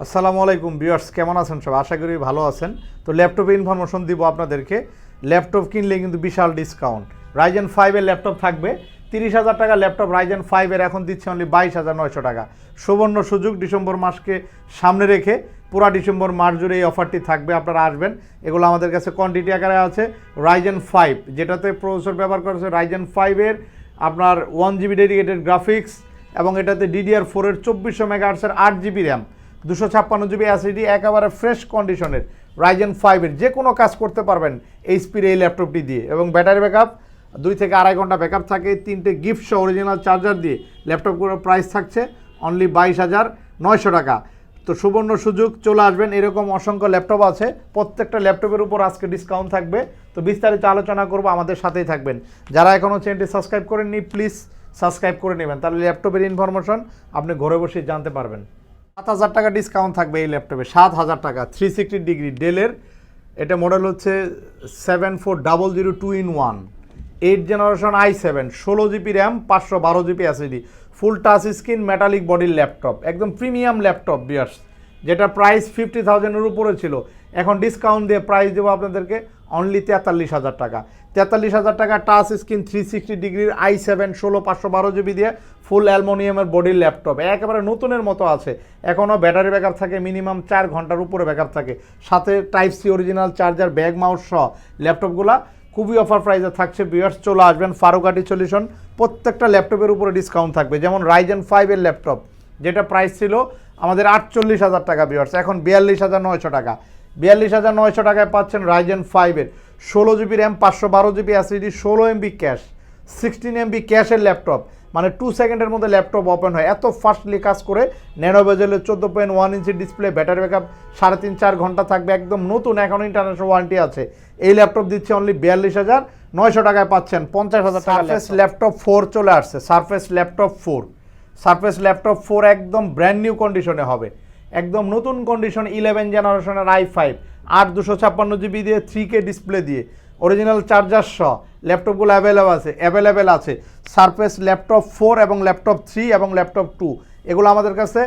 আসসালামু আলাইকুম ভিউয়ার্স, কেমন আছেন সব আশা করি ভালো আছেন। তো ল্যাপটপে ইনফরমেশন দিব আপনাদেরকে। ল্যাপটপ কিনলে কিন্তু বিশাল ডিসকাউন্ট রাইজেন ফাইভের ল্যাপটপ থাকবে। তিরিশ হাজার টাকা ল্যাপটপ রাইজেন ফাইভের এখন দিচ্ছে অনলি বাইশ হাজার নয়শো টাকা। সুবর্ণ সুযোগ ডিসেম্বর মাসকে সামনে রেখে পুরা ডিসেম্বর মাস জুড়ে এই অফারটি থাকবে। আপনারা আসবেন। এগুলো আমাদের কাছে কোয়ান্টিটি আকারে আছে। রাইজেন ফাইভ যেটাতে প্রসেসর ব্যবহার করেছে রাইজেন ফাইভের আপনার ওয়ান জিবি ডেডিকেটেড গ্রাফিক্স এবং এটাতে ডিডিআর ফোরের চব্বিশশো মেগাহার্টসের আট জিবি র্যাম দুশো ছাপ্পান্ন জিবি অ্যাসিডি একেবারে ফ্রেশ কন্ডিশনের রাইজেন ফাইভের যে কোনো কাজ করতে পারবেন এইচপির এই ল্যাপটপটি দিয়ে। এবং ব্যাটারি ব্যাকআপ দুই থেকে আড়াই ঘণ্টা ব্যাকআপ থাকে, তিনটে গিফট সহ অরিজিনাল চার্জার দিয়ে ল্যাপটপগুলোর প্রাইস থাকছে অনলি বাইশ হাজার নয়শো টাকা। তো সুবর্ণ সুযোগ, চলে আসবেন, এরকম অসংখ্য ল্যাপটপ আছে। প্রত্যেকটা ল্যাপটপের উপর আজকে ডিসকাউন্ট থাকবে। তো বিস্তারিত আলোচনা করব, আমাদের সাথেই থাকবেন। যারা এখনও চ্যানেলটি সাবস্ক্রাইব করেননি প্লিজ সাবস্ক্রাইব করে নেবেন। তাহলে ল্যাপটপের ইনফরমেশন আপনি ঘরে বসে জানতে পারবেন। সাত হাজার টাকা ডিসকাউন্ট থাকবে এই ল্যাপটপে সাত হাজার টাকা থ্রি সিক্সটি ডিগ্রি ডেলের এটা মডেল হচ্ছে seven four double zero two in one eight generation I seven ষোলো জিবি র্যাম পাঁচশো বারো GB SSD full touch screen metallic বডির ল্যাপটপ একদম প্রিমিয়াম ল্যাপটপ বিয়ার্স যেটা প্রাইস ফিফটি থাউজেন্ডের উপরে ছিল। এখন ডিসকাউন্ট দিয়ে প্রাইস দেবো আপনাদেরকে অনলি তেতাল্লিশ হাজার টাকা। তেতাল্লিশ হাজার টাকা টাচ স্ক্রিন থ্রি সিক্সটি ডিগ্রির আই সেভেন ষোলো, পাঁচশো, বারো জিবি দিয়ে ফুল অ্যালমোনিয়ামের বডির ল্যাপটপ একেবারে নতুনের মতো আছে। এখনও ব্যাটারি ব্যাকআপ থাকে মিনিমাম চার ঘণ্টার উপরে ব্যাকআপ থাকে। সাথে type C original charger bag mouse সহ ল্যাপটপগুলা খুবই অফার প্রাইসে থাকছে। বিয়ার্স চলে আসবেন ফারুকাটি সলিউশন প্রত্যেকটা ল্যাপটপের উপরে ডিসকাউন্ট থাকবে। যেমন রাইজেন ফাইভের ল্যাপটপ যেটা প্রাইস ছিল আমাদের আটচল্লিশ হাজার টাকা বিয়ার্স এখন বিয়াল্লিশ হাজার নয়শো টাকা। বিয়াল্লিশ হাজার নয়শো টাকায় পাচ্ছেন রাইজেন ফাইভের ষোলো জিবি র্যাম পাঁচশো বারো জিবি অ্যাসিডি ষোলো এমবি ক্যাশ সিক্সটিন এমবি ক্যাশের ল্যাপটপ মানে টু সেকেন্ডের মধ্যে ল্যাপটপ ওপেন হয়। এত ফাস্টলি কাজ করে ন্যানো বেজেলের চোদ্দ point one inch display battery backup সাড়ে তিন চার ঘণ্টা থাকবে। একদম নতুন এখন ইন্টারন্যাশনাল ওয়ারেন্টি আছে। এই ল্যাপটপ দিচ্ছে অনলি বিয়াল্লিশ হাজার নয়শো টাকায় পাচ্ছেন। পঞ্চাশ হাজার টাকা ল্যাপটপ ফোর চলে আসছে। Surface laptop four surface laptop four একদম ব্র্যান্ড নিউ কন্ডিশনে হবে। একদম নতুন কন্ডিশন ইলেভেন জেনারেশনের আই ফাইভ আট দুশো ছাপ্পান্ন জিবি দিয়ে থ্রি কে ডিসপ্লে দিয়ে। অরিজিনাল চার্জার সহ ল্যাপটপগুলো অ্যাভেলেবল আছে অ্যাভেলেবেল আছে। সারফেস ল্যাপটপ ফোর এবং ল্যাপটপ থ্রি এবং ল্যাপটপ টু এগুলো আমাদের কাছে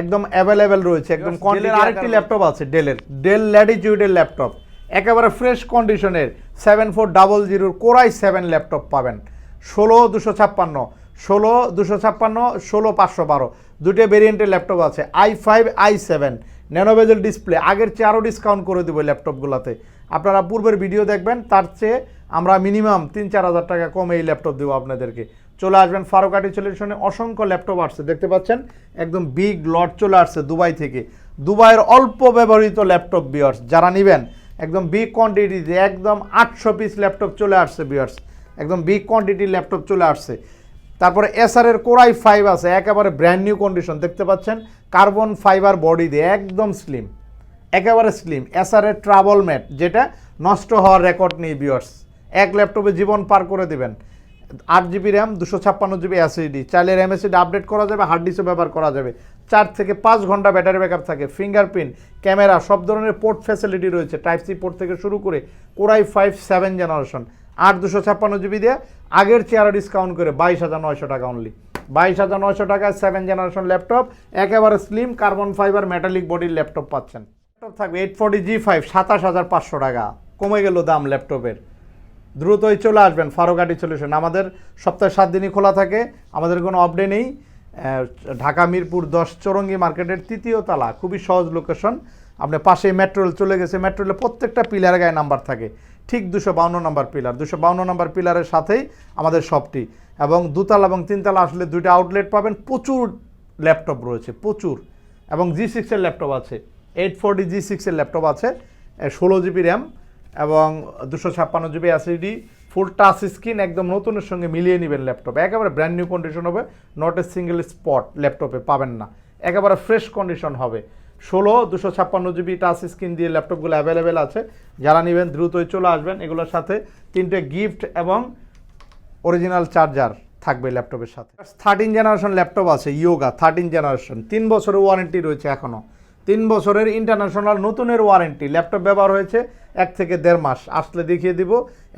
একদম অ্যাভেলেবেল রয়েছে একদম কোয়ান্টিটি আরেকটি ল্যাপটপ আছে ডেলের ডেল ল্যাটিটিউডের ল্যাপটপ একেবারে ফ্রেশ কন্ডিশনের সেভেন ফোর ডাবল জিরোর কোরাই সেভেন ল্যাপটপ পাবেন। ষোলো দুশো ছাপ্পান্ন ষোলো, দুশো ছাপ্পান্ন, ষোলো, পাঁচশো বারো। দুটো ভেরিয়েন্টের ল্যাপটপ আছে I five I seven nano bezel display আগের চেয়ে আরও ডিসকাউন্ট করে দেবো ল্যাপটপগুলোতে আপনারা পূর্বের ভিডিও দেখবেন, তার চেয়ে আমরা মিনিমাম তিন, চার হাজার টাকা কমে এই ল্যাপটপ দেবো আপনাদেরকে। চলে আসবেন ফারুকাটি সলিউশনে অসংখ্য ল্যাপটপ আসছে, দেখতে পাচ্ছেন? একদম বিগ লট চলে আসছে দুবাই থেকে। দুবাইয়ের অল্প ব্যবহৃত ল্যাপটপ বিয়ার্স যারা নেবেন, একদম বিগ কোয়ান্টিটিতে একদম আটশো পিস ল্যাপটপ চলে আসছে বিয়ার্স একদম বিগ কোয়ান্টিটির ল্যাপটপ চলে আসছে। তারপরে এসআরের কোরাই ফাইভ আছে, একেবারে ব্র্যান্ড নিউ কন্ডিশন দেখতে পাচ্ছেন? কার্বন ফাইবার বডি দিয়ে একদম স্লিম একেবারে স্লিম এসআরের ট্রাভেল ম্যাট যেটা নষ্ট হওয়ার রেকর্ড নেই বিয়ার্স এক ল্যাপটপে জীবন পার করে দেবেন। আট জিবি র্যাম দুশো ছাপ্পান্ন জিবি অ্যাসিডি চাইলে র্যাম এসিডি আপডেট করা যাবে হার্ড ডিস্কও ব্যবহার করা যাবে। চার থেকে পাঁচ ঘণ্টা ব্যাটারি ব্যাকআপ থাকে ফিঙ্গারপ্রিন্ট ক্যামেরা সব ধরনের পোর্ট ফ্যাসিলিটি রয়েছে টাইপ সি পোর্ট থেকে শুরু করে কোরাই ফাইভ সেভেন জেনারেশন আট দুশো ছাপ্পান্ন জিবি দিয়ে আগের চেয়ারে ডিসকাউন্ট করে বাইশ হাজার নয়শো টাকা অনলি বাইশ হাজার নয়শো টাকায় সেভেন জেনারেশন ল্যাপটপ একেবারে স্লিম কার্বন ফাইবার মেটালিক বডির ল্যাপটপ পাচ্ছেন। ল্যাপটপ থাকবে এইট ফোর্টি জি ফাইভ সাতাশ হাজার পাঁচশো টাকা। কমে গেল দাম ল্যাপটপের দ্রুতই চলে আসবেন ফারুকাটি সলিউশন আমাদের সপ্তাহে সাত দিনই খোলা থাকে, আমাদের কোনো অপডে নেই। ঢাকা, মিরপুর দশ চৌরঙ্গি মার্কেটের তৃতীয় তালা। খুবই সহজ লোকেশন আপনি পাশে মেট্রো রেল চলে গেছে। মেট্রো রেলে প্রত্যেকটা পিলার গায়ে নাম্বার থাকে। ঠিক দুশো বাউন্ন নাম্বার পিলার। দুশো বাউন্ন নম্বর পিলারের সাথেই আমাদের শপটি এবং দুতলা এবং তিনতলা আসলে দুইটা আউটলেট পাবেন। প্রচুর ল্যাপটপ রয়েছে, প্রচুর। এবং জি সিক্সের ল্যাপটপ আছে। এইট ফোরটি জি সিক্সের ল্যাপটপ আছে ষোলো জিবি র্যাম এবং দুশো ছাপ্পান্ন GB SSD full touch screen একদম নতুনের সঙ্গে মিলিয়ে নেবেন ল্যাপটপ। একেবারে ব্র্যান্ড নিউ কন্ডিশন হবে নট এ সিঙ্গেল স্পট ল্যাপটপে পাবেন না। একেবারে ফ্রেশ কন্ডিশন হবে। ষোলো, দুশো ছাপ্পান্ন জিবি টাচ স্ক্রিন দিয়ে ল্যাপটপগুলো অ্যাভেলেবেল আছে। যারা নেবেন, দ্রুতই চলে আসবেন। এগুলোর সাথে তিনটে গিফট এবং অরিজিনাল চার্জার থাকবে ল্যাপটপের সাথে। থার্টিন জেনারেশন ল্যাপটপ আছে ইয়োগা থার্টিন জেনারেশন তিন বছরের ওয়ারেন্টি রয়েছে এখনও তিন বছরের ইন্টারন্যাশনাল নতুনের ওয়ারেন্টি ল্যাপটপ ব্যবহার হয়েছে এক থেকে দেড় মাস। আসলে দেখিয়ে দিব,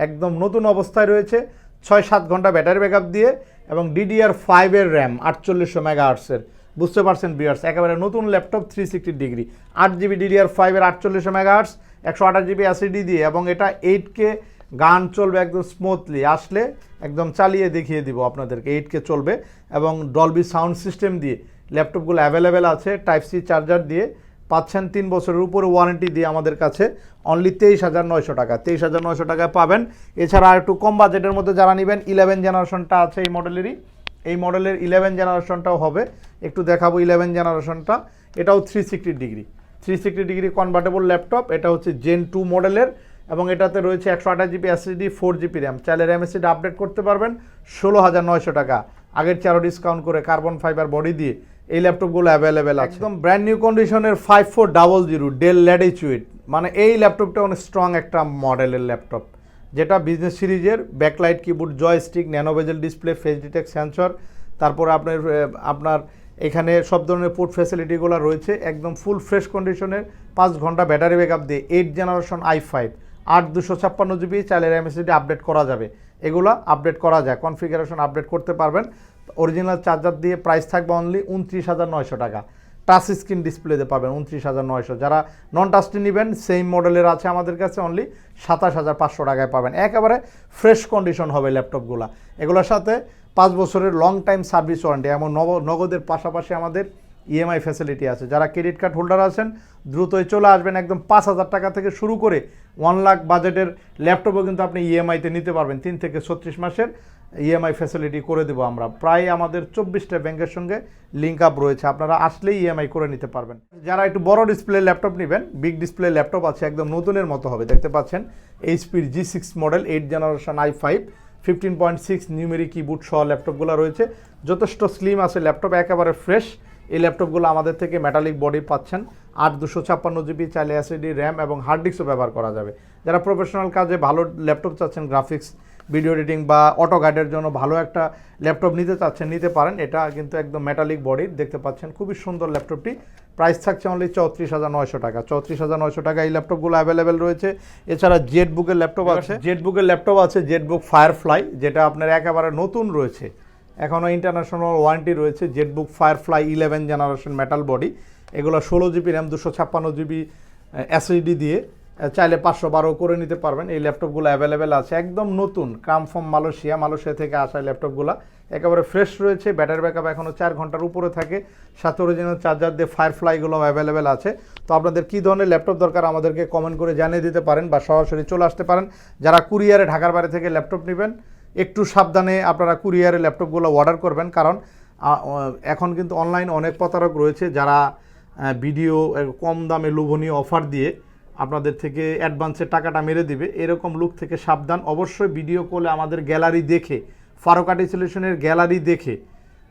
একদম নতুন অবস্থায় রয়েছে। ছয় সাত ঘণ্টা ব্যাটারি ব্যাকআপ দিয়ে এবং ডিডিআর ফাইভের র্যাম আটচল্লিশশো মেগা আর্টসের বুঝতে পারছেন বিয়ার্স একেবারে নতুন ল্যাপটপ থ্রি সিক্সটি ডিগ্রি আট জিবি ডিডিআর ফাইভের আটচল্লিশ মেগাহার্স একশো আঠাশ জিবি অ্যাসিডি দিয়ে এবং এটা এইট কে গান চলবে একদম স্মুথলি আসলে একদম চালিয়ে দেখিয়ে দিব আপনাদেরকে এইট কে চলবে এবং ডলবি সাউন্ড সিস্টেম দিয়ে ল্যাপটপগুলো অ্যাভেলেবেল আছে টাইপ সি চার্জার দিয়ে পাচ্ছেন তিন বছরের উপরে ওয়ারেন্টি দিয়ে আমাদের কাছে অনলি তেইশ হাজার নয়শো টাকা। তেইশ হাজার নয়শো টাকায় পাবেন। এছাড়া আর একটু কম বাজেটের মধ্যে যারা নেবেন ইলেভেন জেনারেশনটা আছে এই মডেলেরই এই মডেলের ইলেভেন জেনারেশনটাও হবে। একটু দেখাবো ইলেভেন জেনারেশনটা এটাও three sixty degree three sixty degree convertible laptop এটা হচ্ছে জেন টু মডেলের এবং এটাতে রয়েছে একশো আঠাশ GB SSD four GB RAM চাইলে র্যাম এসিডি আপডেট করতে পারবেন, ষোলো হাজার নয়শো টাকা। আগের চারো ডিসকাউন্ট করে কার্বন ফাইবার বডি দিয়ে এই ল্যাপটপগুলো অ্যাভেলেবেল আছে। একদম ব্র্যান্ড নিউ কন্ডিশনের five four double zero Dell Latitude মানে এই ল্যাপটপটা অনেক স্ট্রং একটা মডেলের ল্যাপটপ যেটা বিজনেস সিরিজের backlight keyboard joystick nano bezel display face detect sensor তারপরে আপনার আপনার এখানে সব ধরনের পোর্ট ফ্যাসিলিটিগুলো রয়েছে, একদম ফুল ফ্রেশ কন্ডিশনের পাঁচ ঘণ্টা ব্যাটারি ব্যাকআপ দিয়ে এইট জেনারেশন আই ফাইভ আট দুশো ছাপ্পান্ন জিবি চাইলে এমএসিডি আপডেট করা যাবে। এগুলো আপডেট করা যায় কনফিগারেশন আপডেট করতে পারবেন। অরিজিনাল চার্জার দিয়ে প্রাইস থাকবে অনলি উনত্রিশ হাজার নয়শো টাকা। টাচ স্ক্রিন ডিসপ্লেতে পাবেন, উনত্রিশ হাজার নয়শো। যারা নন টাচটি নেবেন সেম মডেলের আছে আমাদের কাছে অনলি সাতাশ হাজার পাঁচশো টাকায় পাবেন। একেবারে ফ্রেশ কন্ডিশন হবে ল্যাপটপগুলো এগুলোর সাথে পাঁচ বছরের লং টাইম সার্ভিস ওয়ারেন্টি এমন নগদের পাশাপাশি আমাদের ইএমআই ফ্যাসিলিটি আছে। যারা ক্রেডিট কার্ড হোল্ডার আছেন, দ্রুতই চলে আসবেন। একদম পাঁচ হাজার টাকা থেকে শুরু করে ওয়ান লাখ বাজেটের ল্যাপটপও কিন্তু আপনি ইএমআইতে নিতে পারবেন। তিন থেকে ছত্রিশ মাসের ইএমআই ফ্যাসিলিটি করে দেবো আমরা। প্রায় আমাদের চব্বিশটা ব্যাংকের সঙ্গে লিঙ্ক আপ রয়েছে। আপনারা আসলেই ইএমআই করে নিতে পারবেন। যারা একটু বড় ডিসপ্লে ল্যাপটপ নেবেন বিগ ডিসপ্লে ল্যাপটপ আছে, একদম নতুনের মতো হবে। দেখতে পাচ্ছেন এইচপির G six model eight generation I five fifteen point six numeric keyboard সহ ল্যাপটপগুলো রয়েছে। যথেষ্ট স্লিম আছে ল্যাপটপ একেবারে ফ্রেশ এই ল্যাপটপগুলো আমাদের থেকে মেটালিক বডি পাচ্ছেন। আট দুশো ছাপ্পান্ন জিবি চাইলে এসএডি র্যাম এবং হার্ড ডিস্কও ব্যবহার করা যাবে। যারা প্রফেশনাল কাজে ভালো ল্যাপটপ চাচ্ছেন গ্রাফিক্স ভিডিও এডিটিং বা অটো গাইডের জন্য ভালো একটা ল্যাপটপ নিতে চাচ্ছেন নিতে পারেন। এটা কিন্তু একদম মেটালিক বডির দেখতে পাচ্ছেন। খুবই সুন্দর ল্যাপটপটি। প্রাইস থাকছে অনলি চৌত্রিশ হাজার নয়শো টাকা। চৌত্রিশ হাজার নয়শো টাকা এই ল্যাপটপগুলো অ্যাভেলেবেল রয়েছে। এছাড়া জেট বুকের ল্যাপটপ আছে। জেট বুকের ল্যাপটপ আছে জেট বুক ফায়ারফ্লাই যেটা আপনার একেবারে নতুন রয়েছে। এখনও ইন্টারন্যাশনাল ওয়ারেন্টি রয়েছে। ZBook Firefly eleven generation metal body এগুলো ষোলো জিবি র্যাম দুশো ছাপ্পান্ন জিবি এসএসডি দিয়ে চাইলে পাঁচশো বারো করে নিতে পারবেন। এই ল্যাপটপগুলো অ্যাভেলেবেল আছে। একদম নতুন কাম ফ্রম মালয়েশিয়া। মালয়েশিয়া থেকে আসা ল্যাপটপগুলো। একেবারে ফ্রেশ রয়েছে। ব্যাটারি ব্যাকআপ এখনও চার ঘণ্টার উপরে থাকে। সাথে অরিজিনাল চার্জার দিয়ে ফায়ারফ্লাইগুলো অ্যাভেলেবেল আছে। তো আপনাদের কী ধরনের ল্যাপটপ দরকার আমাদেরকে কমেন্ট করে জানিয়ে দিতে পারেন বা সরাসরি চলে আসতে পারেন। যারা কুরিয়ারে ঢাকার বাইরে থেকে ল্যাপটপ নেবেন, একটু সাবধানে আপনারা কুরিয়ারে ল্যাপটপগুলো অর্ডার করবেন। কারণ এখন কিন্তু অনলাইন অনেক প্রতারক রয়েছে যারা ভিডিও কম দামে লোভনীয় অফার দিয়ে আপনাদের থেকে অ্যাডভান্সের টাকাটা মেরে দিবে। এরকম লুক থেকে সাবধান। অবশ্যই ভিডিও কলে আমাদের গ্যালারি দেখে ফারুকাটি সলিউশনের গ্যালারি দেখে,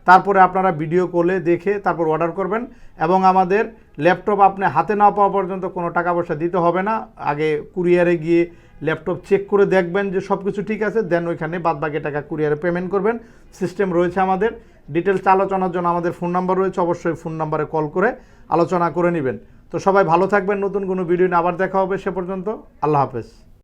তারপরে আপনারা ভিডিও কলে দেখে তারপর অর্ডার করবেন এবং আমাদের ল্যাপটপ আপনি হাতে না পাওয়া পর্যন্ত কোনো টাকা পয়সা দিতে হবে না। আগে কুরিয়ারে গিয়ে ল্যাপটপ চেক করে দেখবেন যে সব কিছু ঠিক আছে দেন ওইখানে বাদ বাকি টাকা কুরিয়ারে পেমেন্ট করবেন। সিস্টেম রয়েছে আমাদের। ডিটেলস আলোচনার জন্য আমাদের ফোন নাম্বার রয়েছে। অবশ্যই ফোন নাম্বারে কল করে আলোচনা করে নেবেন। তো সবাই ভালো থাকবেন, নতুন কোনো ভিডিও নিয়ে আবার দেখা হবে সে পর্যন্ত। আল্লাহ হাফেজ।